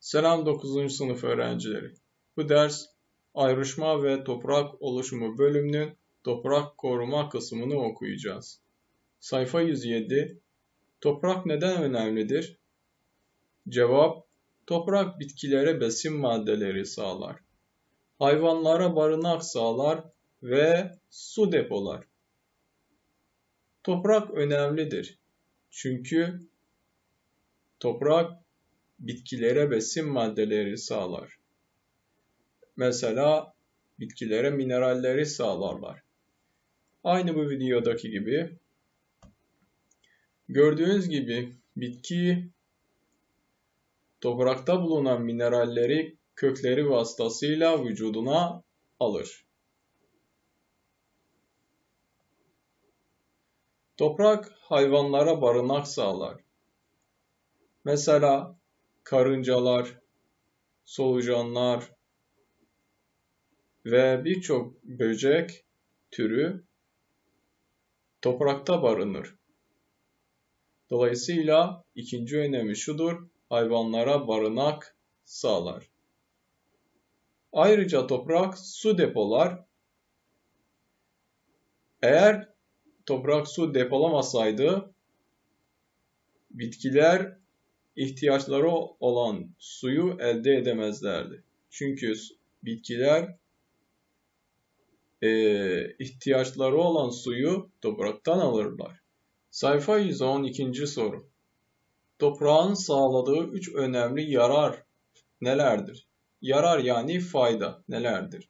Selam 9. sınıf öğrencileri. Bu ders ayrışma ve toprak oluşumu bölümünün toprak koruma kısmını okuyacağız. Sayfa 107 Toprak neden önemlidir? Cevap Toprak bitkilere besin maddeleri sağlar. Hayvanlara barınak sağlar ve su depolar. Toprak önemlidir. Çünkü toprak bitkilere besin maddeleri sağlar. Mesela bitkilere mineralleri sağlarlar. Aynı bu videodaki gibi. Gördüğünüz gibi bitki toprakta bulunan mineralleri kökleri vasıtasıyla vücuduna alır. Toprak hayvanlara barınak sağlar. Mesela karıncalar, solucanlar ve birçok böcek türü toprakta barınır. Dolayısıyla ikinci önemi şudur, hayvanlara barınak sağlar. Ayrıca toprak su depolar. Eğer toprak su depolamasaydı bitkiler ihtiyaçları olan suyu elde edemezlerdi. Çünkü bitkiler e, ihtiyaçları olan suyu topraktan alırlar. Sayfa 112. soru. Toprağın sağladığı üç önemli yarar nelerdir? Yarar yani fayda nelerdir?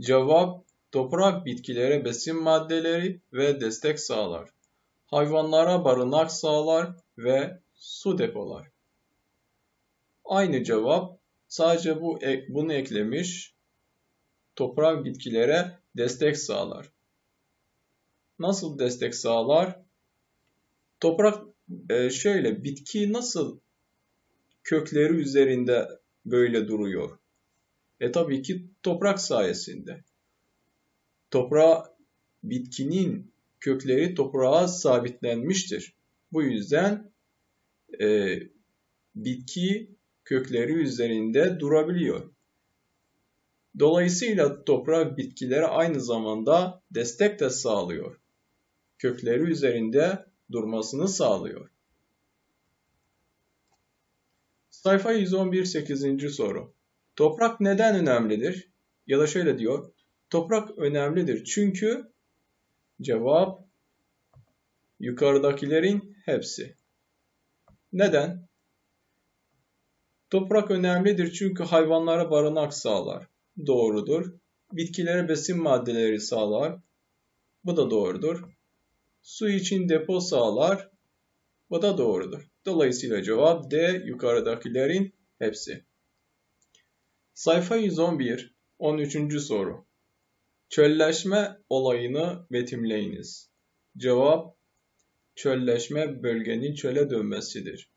Cevap Toprak bitkilere besin maddeleri ve destek sağlar. Hayvanlara barınak sağlar ve su depolar. Aynı cevap sadece bu bunu eklemiş. Toprak bitkilere destek sağlar. Nasıl destek sağlar? Toprak e, şöyle bitki nasıl kökleri üzerinde böyle duruyor? E tabii ki toprak sayesinde. Toprağa bitkinin kökleri toprağa sabitlenmiştir. Bu yüzden e, bitki kökleri üzerinde durabiliyor. Dolayısıyla toprak bitkilere aynı zamanda destek de sağlıyor. Kökleri üzerinde durmasını sağlıyor. Sayfa 111 8. soru. Toprak neden önemlidir? Ya da şöyle diyor. Toprak önemlidir çünkü cevap yukarıdakilerin hepsi. Neden? Toprak önemlidir çünkü hayvanlara barınak sağlar. Doğrudur. Bitkilere besin maddeleri sağlar. Bu da doğrudur. Su için depo sağlar. Bu da doğrudur. Dolayısıyla cevap D yukarıdakilerin hepsi. Sayfa 111 13. soru. Çölleşme olayını betimleyiniz. Cevap çölleşme bölgenin çöle dönmesidir.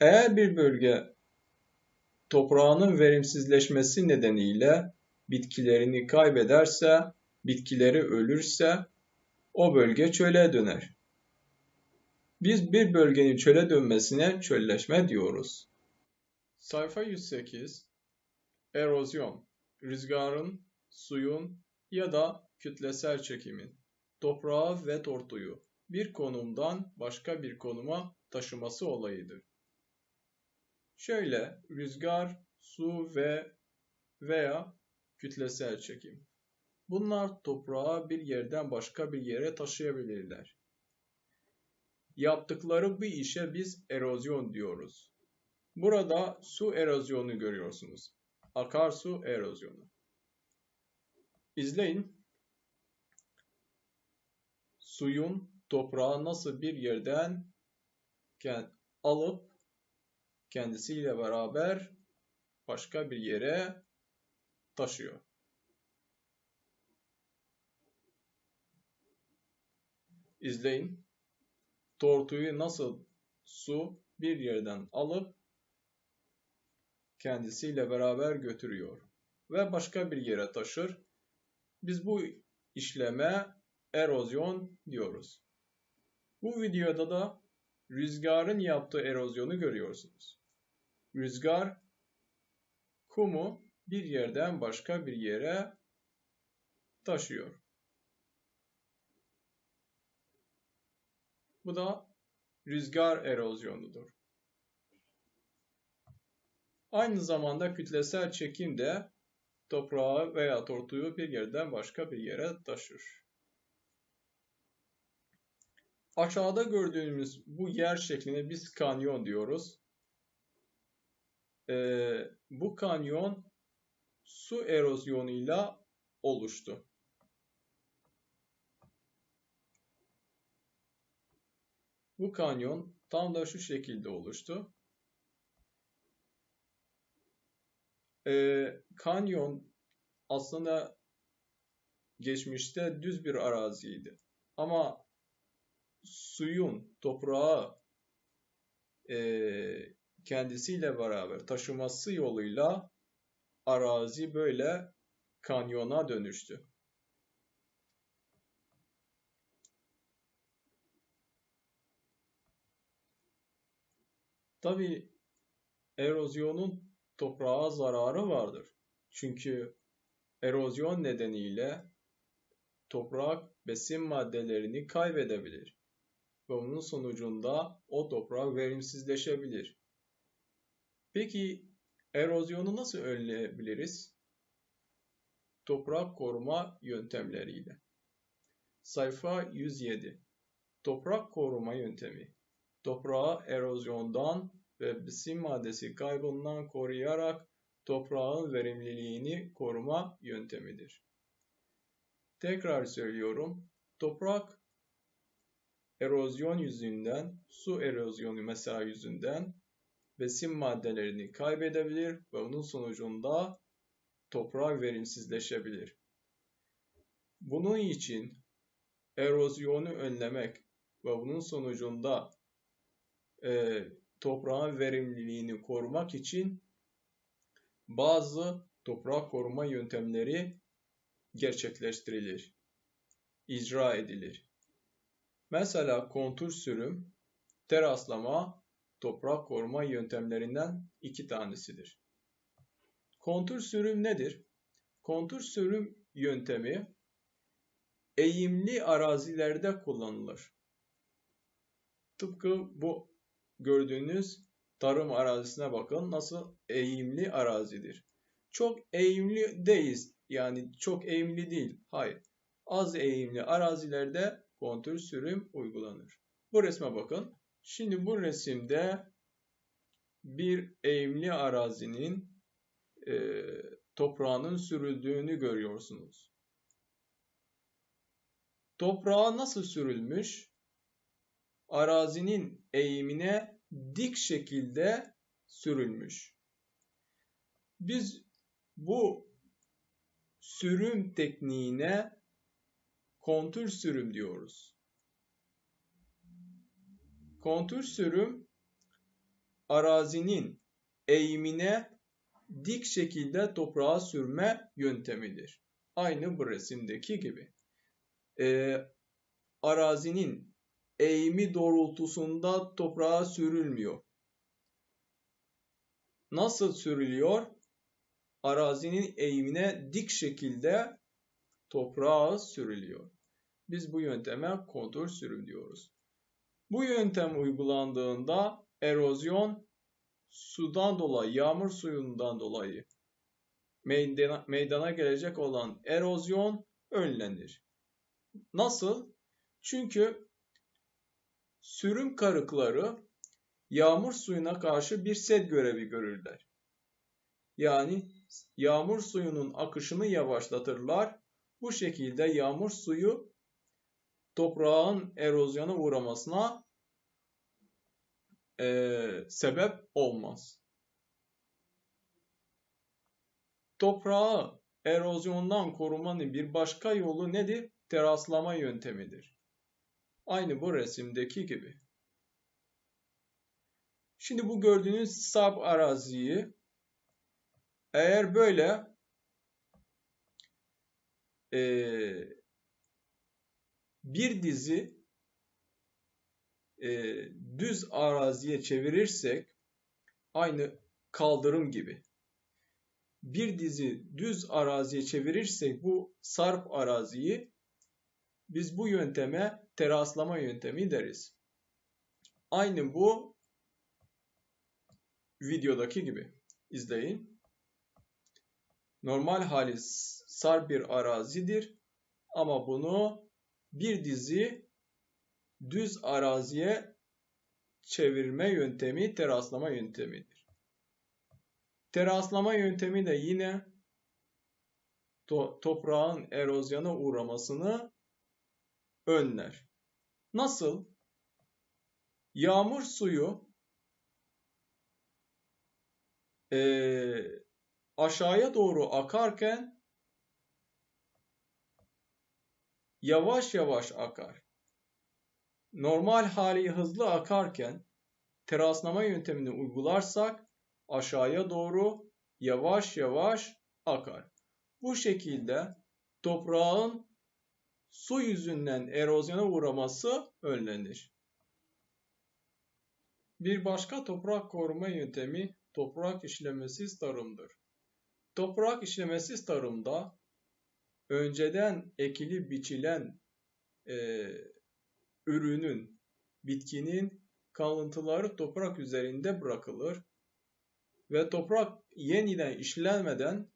Eğer bir bölge toprağının verimsizleşmesi nedeniyle bitkilerini kaybederse, bitkileri ölürse o bölge çöle döner. Biz bir bölgenin çöle dönmesine çölleşme diyoruz. Sayfa 108 Erozyon, rüzgarın, suyun ya da kütlesel çekimin toprağı ve tortuyu bir konumdan başka bir konuma taşıması olayıdır. Şöyle rüzgar, su ve veya kütlesel çekim. Bunlar toprağı bir yerden başka bir yere taşıyabilirler. Yaptıkları bir işe biz erozyon diyoruz. Burada su erozyonu görüyorsunuz. Akarsu erozyonu. İzleyin. Suyun toprağı nasıl bir yerden alıp kendisiyle beraber başka bir yere taşıyor. İzleyin. Tortuyu nasıl su bir yerden alıp kendisiyle beraber götürüyor ve başka bir yere taşır. Biz bu işleme erozyon diyoruz. Bu videoda da rüzgarın yaptığı erozyonu görüyorsunuz. Rüzgar kumu bir yerden başka bir yere taşıyor. Bu da rüzgar erozyonudur. Aynı zamanda kütlesel çekim de toprağı veya tortuyu bir yerden başka bir yere taşır. Aşağıda gördüğümüz bu yer şekline biz kanyon diyoruz. Ee, bu kanyon su erozyonuyla oluştu. Bu kanyon tam da şu şekilde oluştu. Ee, kanyon aslında geçmişte düz bir araziydi. Ama suyun toprağı e, kendisiyle beraber taşıması yoluyla arazi böyle kanyona dönüştü. Tabi erozyonun toprağa zararı vardır. Çünkü erozyon nedeniyle toprak besin maddelerini kaybedebilir ve bunun sonucunda o toprak verimsizleşebilir. Peki erozyonu nasıl önleyebiliriz? Toprak koruma yöntemleriyle. Sayfa 107. Toprak koruma yöntemi. Toprağı erozyondan ve besin maddesi kaybından koruyarak toprağın verimliliğini koruma yöntemidir. Tekrar söylüyorum. Toprak erozyon yüzünden, su erozyonu mesela yüzünden besin maddelerini kaybedebilir ve bunun sonucunda toprak verimsizleşebilir. Bunun için erozyonu önlemek ve bunun sonucunda e, toprağın verimliliğini korumak için bazı toprak koruma yöntemleri gerçekleştirilir, icra edilir. Mesela kontur sürüm, teraslama, toprak koruma yöntemlerinden iki tanesidir. Kontur sürüm nedir? Kontur sürüm yöntemi eğimli arazilerde kullanılır. Tıpkı bu gördüğünüz tarım arazisine bakın nasıl eğimli arazidir. Çok eğimli değil yani çok eğimli değil. Hayır. Az eğimli arazilerde kontür sürüm uygulanır. Bu resme bakın. Şimdi bu resimde bir eğimli arazinin e, toprağının sürüldüğünü görüyorsunuz. Toprağa nasıl sürülmüş? Arazinin eğimine dik şekilde sürülmüş. Biz bu sürüm tekniğine kontür sürüm diyoruz. Kontür sürüm arazinin eğimine dik şekilde toprağa sürme yöntemidir. Aynı bu resimdeki gibi. Ee, arazinin eğimi doğrultusunda toprağa sürülmüyor. Nasıl sürülüyor? Arazinin eğimine dik şekilde toprağa sürülüyor. Biz bu yönteme kontur sürüm diyoruz. Bu yöntem uygulandığında erozyon sudan dolayı, yağmur suyundan dolayı meydana, gelecek olan erozyon önlenir. Nasıl? Çünkü sürüm karıkları yağmur suyuna karşı bir set görevi görürler. Yani yağmur suyunun akışını yavaşlatırlar bu şekilde yağmur suyu toprağın erozyona uğramasına e, sebep olmaz. Toprağı erozyondan korumanın bir başka yolu nedir? Teraslama yöntemidir. Aynı bu resimdeki gibi. Şimdi bu gördüğünüz sap araziyi eğer böyle e, bir dizi e, düz araziye çevirirsek aynı kaldırım gibi. Bir dizi düz araziye çevirirsek bu sarp araziyi biz bu yönteme teraslama yöntemi deriz. Aynı bu videodaki gibi. İzleyin. Normal hali sarp bir arazidir ama bunu bir dizi düz araziye çevirme yöntemi teraslama yöntemidir. Teraslama yöntemi de yine to toprağın erozyona uğramasını önler. Nasıl? Yağmur suyu e, aşağıya doğru akarken yavaş yavaş akar. Normal hali hızlı akarken teraslama yöntemini uygularsak aşağıya doğru yavaş yavaş akar. Bu şekilde toprağın su yüzünden erozyona uğraması önlenir. Bir başka toprak koruma yöntemi toprak işlemesiz tarımdır. Toprak işlemesiz tarımda önceden ekili biçilen e, ürünün, bitkinin kalıntıları toprak üzerinde bırakılır ve toprak yeniden işlenmeden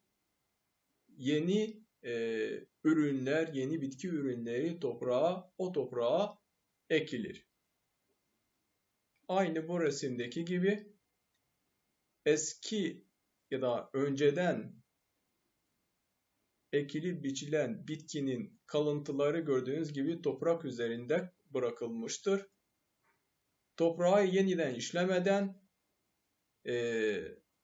yeni e, ürünler, yeni bitki ürünleri toprağa, o toprağa ekilir. Aynı bu resimdeki gibi eski ya da önceden ekili biçilen bitkinin kalıntıları gördüğünüz gibi toprak üzerinde bırakılmıştır. Toprağı yeniden işlemeden e,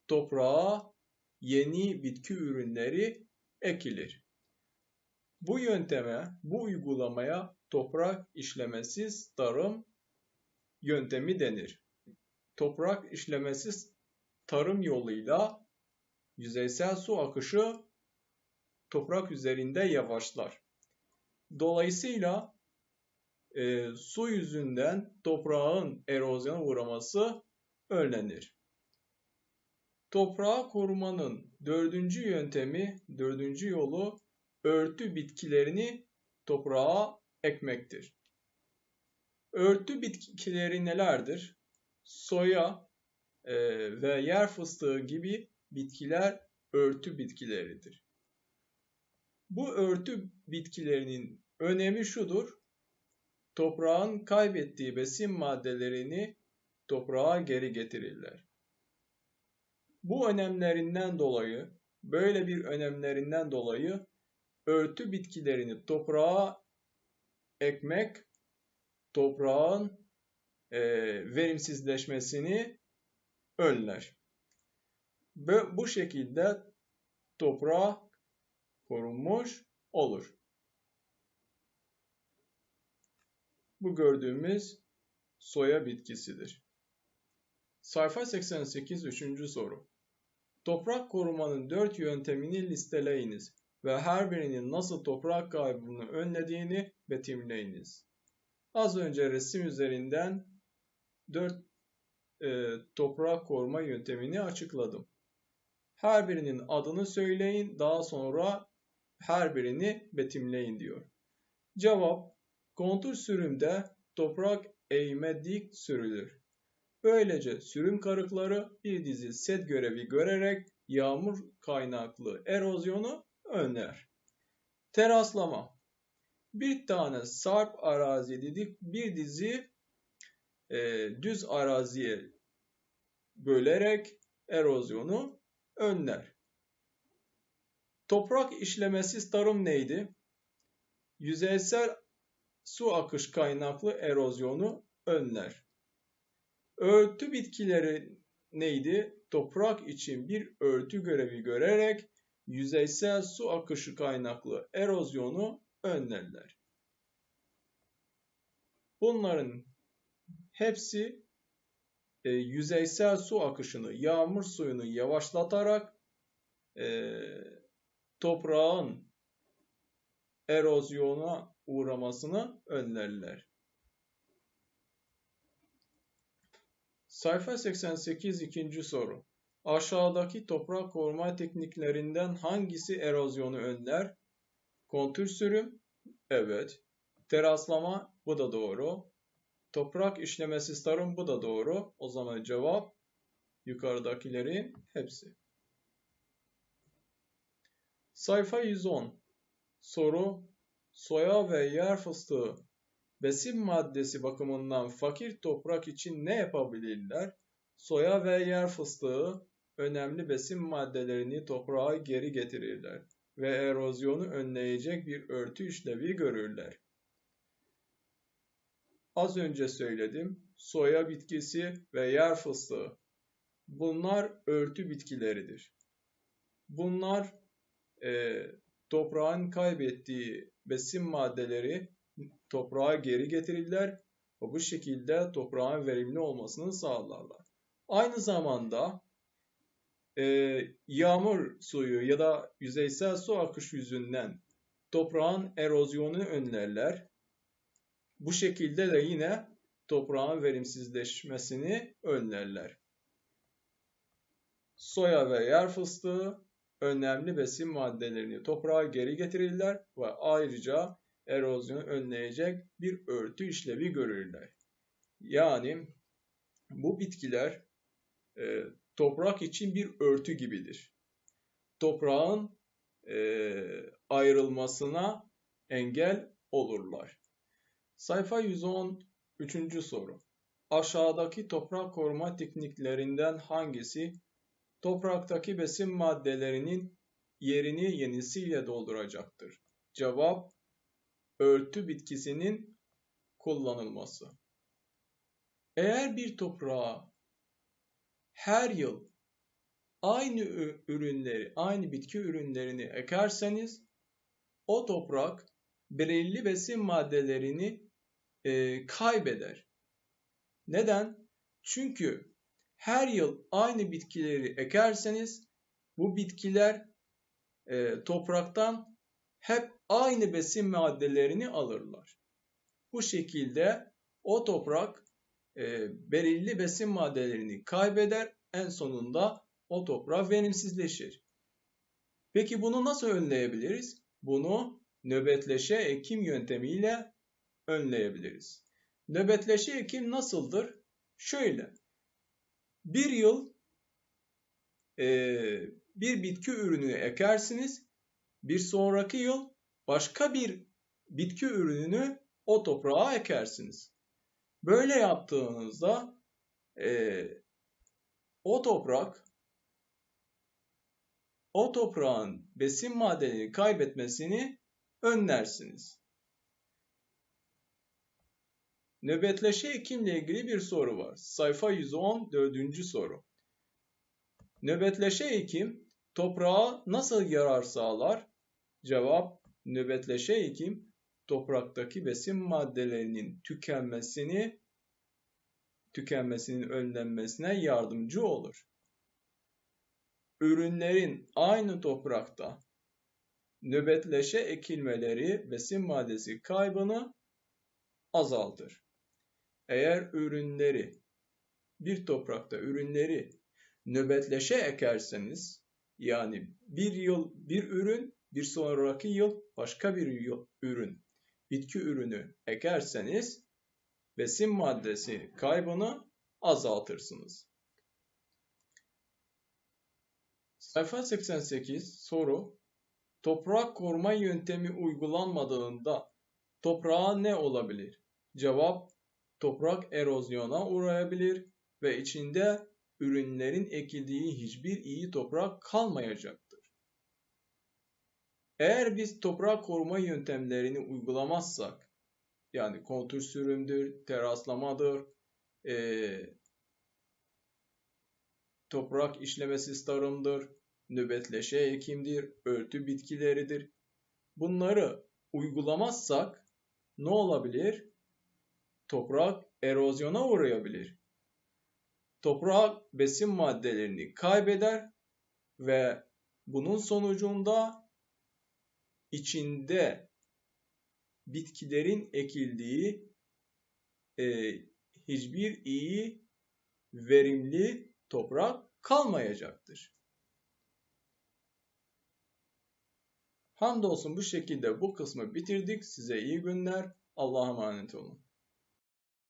toprağa yeni bitki ürünleri ekilir. Bu yönteme, bu uygulamaya toprak işlemesiz tarım yöntemi denir. Toprak işlemesiz tarım yoluyla yüzeysel su akışı toprak üzerinde yavaşlar. Dolayısıyla e, su yüzünden toprağın erozyona uğraması önlenir. Toprağı korumanın dördüncü yöntemi, dördüncü yolu örtü bitkilerini toprağa ekmektir. Örtü bitkileri nelerdir? Soya e, ve yer fıstığı gibi bitkiler örtü bitkileridir. Bu örtü bitkilerinin önemi şudur. Toprağın kaybettiği besin maddelerini toprağa geri getirirler. Bu önemlerinden dolayı, böyle bir önemlerinden dolayı örtü bitkilerini toprağa ekmek toprağın e, verimsizleşmesini önler. Ve bu şekilde toprak korunmuş olur. Bu gördüğümüz soya bitkisidir. Sayfa 88 3. soru. Toprak korumanın 4 yöntemini listeleyiniz ve her birinin nasıl toprak kaybını önlediğini betimleyiniz. Az önce resim üzerinden 4 e, toprak koruma yöntemini açıkladım. Her birinin adını söyleyin, daha sonra her birini betimleyin diyor. Cevap, kontur sürümde toprak eğime dik sürülür. Böylece sürüm karıkları bir dizi set görevi görerek yağmur kaynaklı erozyonu önler. Teraslama Bir tane sarp arazi dedik bir dizi e, düz araziye bölerek erozyonu önler. Toprak işlemesiz tarım neydi? Yüzeysel su akış kaynaklı erozyonu önler. Örtü bitkileri neydi? Toprak için bir örtü görevi görerek yüzeysel su akışı kaynaklı erozyonu önlerler. Bunların hepsi e, yüzeysel su akışını, yağmur suyunu yavaşlatarak e, toprağın erozyona uğramasını önlerler. Sayfa 88 ikinci soru. Aşağıdaki toprak koruma tekniklerinden hangisi erozyonu önler? Kontür sürüm? Evet. Teraslama? Bu da doğru. Toprak işlemesi tarım? Bu da doğru. O zaman cevap yukarıdakilerin hepsi. Sayfa 110. Soru. Soya ve yer fıstığı besin maddesi bakımından fakir toprak için ne yapabilirler? Soya ve yer fıstığı önemli besin maddelerini toprağa geri getirirler ve erozyonu önleyecek bir örtü işlevi görürler. Az önce söyledim, soya bitkisi ve yer fıstığı. Bunlar örtü bitkileridir. Bunlar e, toprağın kaybettiği besin maddeleri toprağa geri getirirler ve bu şekilde toprağın verimli olmasını sağlarlar. Aynı zamanda e, yağmur suyu ya da yüzeysel su akış yüzünden toprağın erozyonunu önlerler. Bu şekilde de yine toprağın verimsizleşmesini önlerler. Soya ve yer fıstığı önemli besin maddelerini toprağa geri getirirler ve ayrıca erozyonu önleyecek bir örtü işlevi görürler. Yani bu bitkiler e, toprak için bir örtü gibidir. Toprağın e, ayrılmasına engel olurlar. Sayfa 113. soru. Aşağıdaki toprak koruma tekniklerinden hangisi topraktaki besin maddelerinin yerini yenisiyle dolduracaktır? Cevap örtü bitkisinin kullanılması. Eğer bir toprağa her yıl aynı ürünleri, aynı bitki ürünlerini ekerseniz o toprak belirli besin maddelerini e, kaybeder. Neden? Çünkü her yıl aynı bitkileri ekerseniz bu bitkiler e, topraktan hep aynı besin maddelerini alırlar. Bu şekilde o toprak e, belirli besin maddelerini kaybeder. En sonunda o toprak verimsizleşir. Peki bunu nasıl önleyebiliriz? Bunu nöbetleşe ekim yöntemiyle önleyebiliriz. Nöbetleşe ekim nasıldır? Şöyle, bir yıl e, bir bitki ürünü ekersiniz, bir sonraki yıl başka bir bitki ürününü o toprağa ekersiniz. Böyle yaptığınızda e, o toprak o toprağın besin maddelerini kaybetmesini önlersiniz. Nöbetleşe ekimle ilgili bir soru var. Sayfa 114. soru. Nöbetleşe ekim toprağa nasıl yarar sağlar? Cevap nöbetleşe ekim topraktaki besin maddelerinin tükenmesini tükenmesinin önlenmesine yardımcı olur. Ürünlerin aynı toprakta nöbetleşe ekilmeleri besin maddesi kaybını azaltır. Eğer ürünleri bir toprakta ürünleri nöbetleşe ekerseniz yani bir yıl bir ürün bir sonraki yıl başka bir yıl, ürün bitki ürünü ekerseniz besin maddesi kaybını azaltırsınız. Sayfa 88 soru Toprak koruma yöntemi uygulanmadığında toprağa ne olabilir? Cevap toprak erozyona uğrayabilir ve içinde ürünlerin ekildiği hiçbir iyi toprak kalmayacaktır. Eğer biz toprak koruma yöntemlerini uygulamazsak, yani kontür sürümdür, teraslamadır, e, toprak işlemesiz tarımdır, nöbetleşe ekimdir, örtü bitkileridir. Bunları uygulamazsak ne olabilir? Toprak erozyona uğrayabilir. Toprak besin maddelerini kaybeder ve bunun sonucunda içinde bitkilerin ekildiği e, hiçbir iyi verimli toprak kalmayacaktır. Hamdolsun bu şekilde bu kısmı bitirdik. Size iyi günler. Allah'a emanet olun.